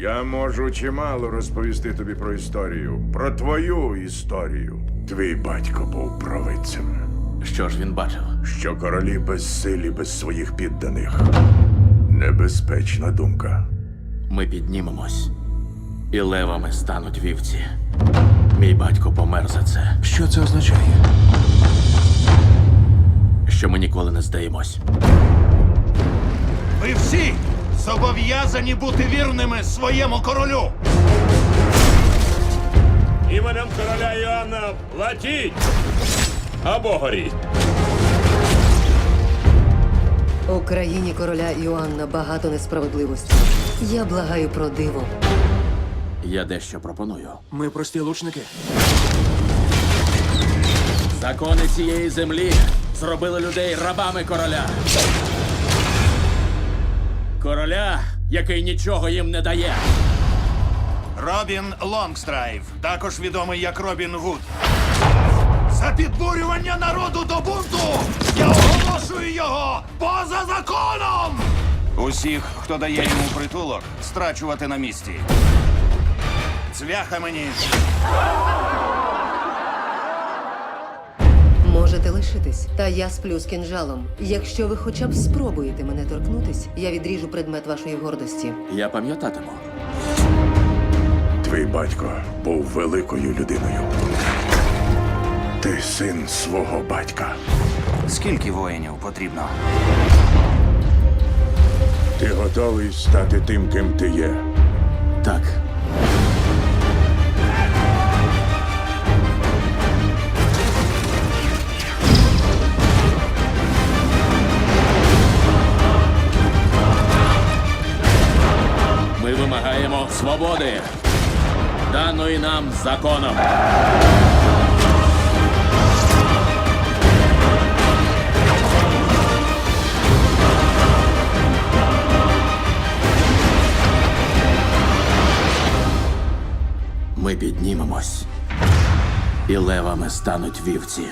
Я можу чимало розповісти тобі про історію, про твою історію. Твій батько був провидцем, Що ж він бачив? що королі безсилі без своїх підданих. Небезпечна думка. Ми піднімемось, і левами стануть вівці. Мій батько помер за це, Що це означає? що ми ніколи не здаємось. Ви всі зобов'язані бути вірними своєму королю. Іменем короля Іоанна платіть або горіть. У країні короля Іоанна багато несправедливості. Я благаю про диво. Я дещо пропоную. Ми прості лучники. Закони цієї землі зробили людей рабами короля. Короля, який нічого їм не дає. Робін Лонгстрайв, також відомий як Робін Гуд. За підбурювання народу до бунту я оголошую його поза законом. Усіх, хто дає йому притулок, страчувати на місці. Цвяха мені. Можете лишитись, та я сплю з кінжалом. Якщо ви хоча б спробуєте мене торкнутись, я відріжу предмет вашої гордості. Я пам'ятатиму. Твій батько був великою людиною. Ти син свого батька. Скільки воїнів потрібно? Ти готовий стати тим, ким ти є. Так, вимагаємо свободи, даної нам законом. Ми піднімемось, і левами стануть вівці.